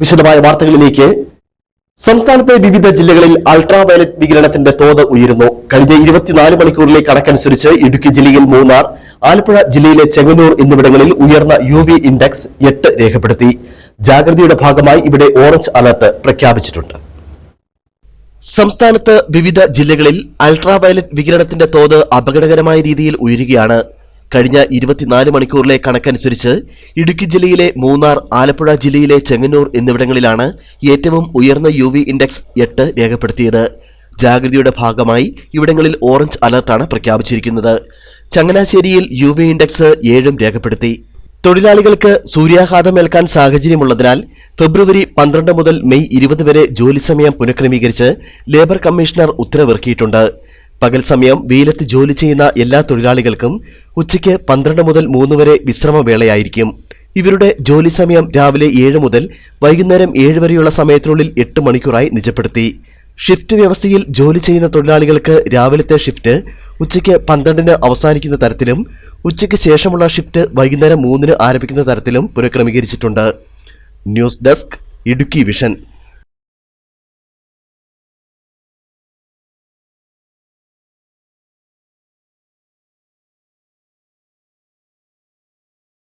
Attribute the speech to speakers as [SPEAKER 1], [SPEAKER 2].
[SPEAKER 1] വിശദമായ വാർത്തകളിലേക്ക്. സംസ്ഥാനത്തെ വിവിധ ജില്ലകളിൽ അൾട്രാ വയലറ്റ് വികിരണത്തിന്റെ തോത് ഉയരുന്നു. കഴിഞ്ഞ ഇരുപത്തിനാല് മണിക്കൂറിലെ കണക്കനുസരിച്ച് ഇടുക്കി ജില്ലയിൽ മൂന്നാർ ആലപ്പുഴ ജില്ലയിലെ ചെങ്ങന്നൂർ എന്നിവിടങ്ങളിൽ ഉയർന്ന യു വി ഇൻഡെക്സ് എട്ട് രേഖപ്പെടുത്തി. ജാഗ്രതയുടെ ഭാഗമായി ഇവിടെ ഓറഞ്ച് അലർട്ട് പ്രഖ്യാപിച്ചിട്ടുണ്ട്. സംസ്ഥാനത്ത് വിവിധ ജില്ലകളിൽ അൾട്രാ വയലറ്റ് വികിരണത്തിന്റെ തോത് അപകടകരമായ രീതിയിൽ ഉയരുകയാണ് കഴിഞ്ഞ ഇരുപത്തിനാല് മണിക്കൂറിലെ കണക്കനുസരിച്ച് ഇടുക്കി ജില്ലയിലെ മൂന്നാർ ആലപ്പുഴ ജില്ലയിലെ ചെങ്ങന്നൂർ എന്നിവിടങ്ങളിലാണ് ഏറ്റവും ഉയർന്ന യു ഇൻഡെക്സ് എട്ട് രേഖപ്പെടുത്തിയത്. ജാഗ്രതയുടെ ഭാഗമായി ഇവിടങ്ങളിൽ ഓറഞ്ച് അലർട്ടാണ് പ്രഖ്യാപിച്ചിരിക്കുന്നത്. ചങ്ങനാശ്ശേരിയിൽ യു വി ഇൻഡെക്സ് ഏഴും രേഖപ്പെടുത്തി. തൊഴിലാളികൾക്ക് സൂര്യാഘാതമേൽക്കാൻ സാഹചര്യമുള്ളതിനാൽ ഫെബ്രുവരി പന്ത്രണ്ട് മുതൽ മെയ് ഇരുപത് വരെ ജോലി സമയം പുനഃക്രമീകരിച്ച് ലേബർ കമ്മീഷണർ ഉത്തരവിറക്കിയിട്ടുണ്ട്. പകൽ സമയം വെയിലത്ത് ജോലി ചെയ്യുന്ന എല്ലാ തൊഴിലാളികൾക്കും ഉച്ചയ്ക്ക് പന്ത്രണ്ട് മുതൽ മൂന്ന് വരെ വിശ്രമവേളയായിരിക്കും ഇവരുടെ ജോലി സമയം രാവിലെ ഏഴ് മുതൽ വൈകുന്നേരം ഏഴ് വരെയുള്ള സമയത്തിനുള്ളിൽ എട്ട് മണിക്കൂറായി നിജപ്പെടുത്തി. ഷിഫ്റ്റ് വ്യവസ്ഥയിൽ ജോലി ചെയ്യുന്ന തൊഴിലാളികൾക്ക് രാവിലത്തെ ഷിഫ്റ്റ് ഉച്ചയ്ക്ക് പന്ത്രണ്ടിന് അവസാനിക്കുന്ന തരത്തിലും ഉച്ചയ്ക്ക് ശേഷമുള്ള ഷിഫ്റ്റ് വൈകുന്നേരം മൂന്നിന് ആരംഭിക്കുന്ന തരത്തിലും പുനഃക്രമീകരിച്ചിട്ടുണ്ട്. News desk Idukki vision.